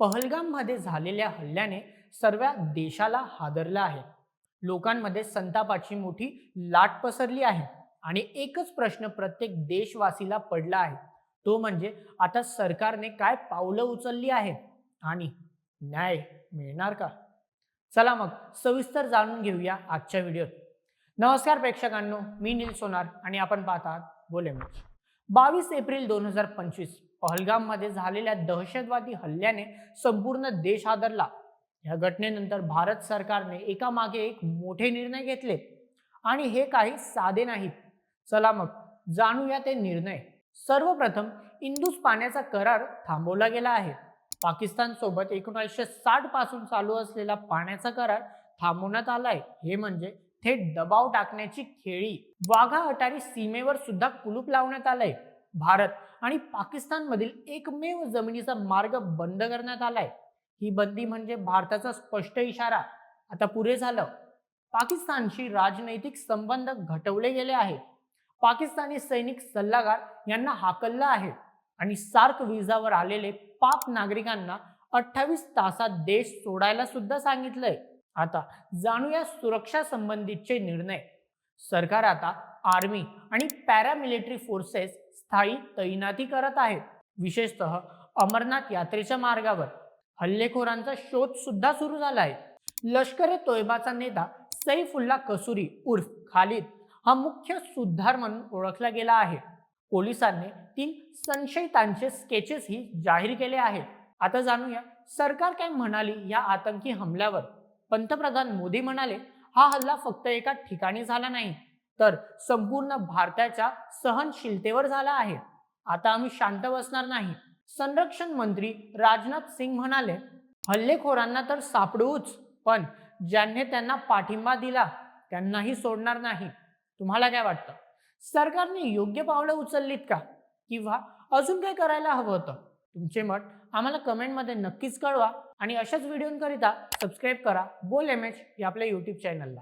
पहलगाममध्ये झालेल्या हल्ल्याने सर्व देशाला हादरलं आहे. लोकांमध्ये संतापाची मोठी लाट पसरली आहे आणि एकच प्रश्न प्रत्येक देशवासीला पडला आहे. तो म्हणजे आता सरकारने काय पावलं उचलली आहेत आणि न्याय मिळणार का? चला मग सविस्तर जाणून घेऊया आजच्या व्हिडिओत. नमस्कार प्रेक्षकांनो मी नील सोनार आणि आपण पाहतात बोले मॅच. बावीस एप्रिल दोन हजार पंचवीस पहलगाममध्ये झालेल्या दहशतवादी हल्ल्याने संपूर्ण देश हादरला. या घटनेनंतर भारत सरकारने एकामागे एक मोठे निर्णय घेतले. आणि हे काही साधे नाहीत चला मग जाणूया ते निर्णय. सर्वप्रथम इंदूस पाण्याचा करार थांबवला गेला आहे. पाकिस्तान सोबत एकोणीसशे साठपासून चालू असलेला पाण्याचा करार थांबवण्यात आलाय. हे म्हणजे थेट दबाव टाकण्याची खेळी वाघा अटारी सीमेवर सुद्धा कुलूप लावण्यात आलंय. भारत आणि पाकिस्तानमधील एकमेव जमिनीचा मार्ग बंद करण्यात आलाय. ही बंदी म्हणजे भारताचा स्पष्ट इशारा. आता पुरे झालं. पाकिस्तानशी राजनैतिक संबंध घटवले गेले आहेत. पाकिस्तानी सैनिक सल्लागार यांना हाकललं आहे आणि सार्क विजावर आलेले पाक नागरिकांना अठ्ठावीस तासात देश सोडायला सुद्धा सांगितलंय. आता जाणूया सुरक्षा संबंधीचे निर्णय. सरकार आता आर्मी आणि पॅरामिलिटरी फोर्सेस स्थायी तैनाती करत आहेत विशेषतः अमरनाथ यात्रेच्या मार्गावर. हल्लेखोरांचा शोध सुद्धा सुरू झाला आहे. लष्कर ए तोयबाचा नेता सैफुल्ला कसुरी उर्फ खालिद हा मुख्य सुधार म्हणून ओळखला गेला आहे. पोलिसांनी तीन संशयितांचे स्केचेसही जाहीर केले आहेत. आता जाणूया सरकार काय म्हणाली या आतंकी हमल्यावर. पंतप्रधान मोदी म्हणाले हा हल्ला फक्त एका ठिकाणी झाला नाही तर संपूर्ण भारताच्या सहनशीलतेवर झाला आहे. आता आम्ही शांत बसणार नाही. संरक्षण मंत्री राजनाथ सिंग म्हणाले हल्लेखोरांना तर सापडूच पण ज्यांनी त्यांना पाठिंबा दिला त्यांनाही सोडणार नाही. तुम्हाला काय वाटतं? सरकारने योग्य पावलं उचललीत का? किंवा अजून काय करायला हवं होतं? तुमचे मत आम्हाला कमेंटमध्ये नक्कीच कळवा आणि अशाच व्हिडिओंकरिता सबस्क्राईब करा. बोल एम एच या आपल्या यूट्यूब चॅनलला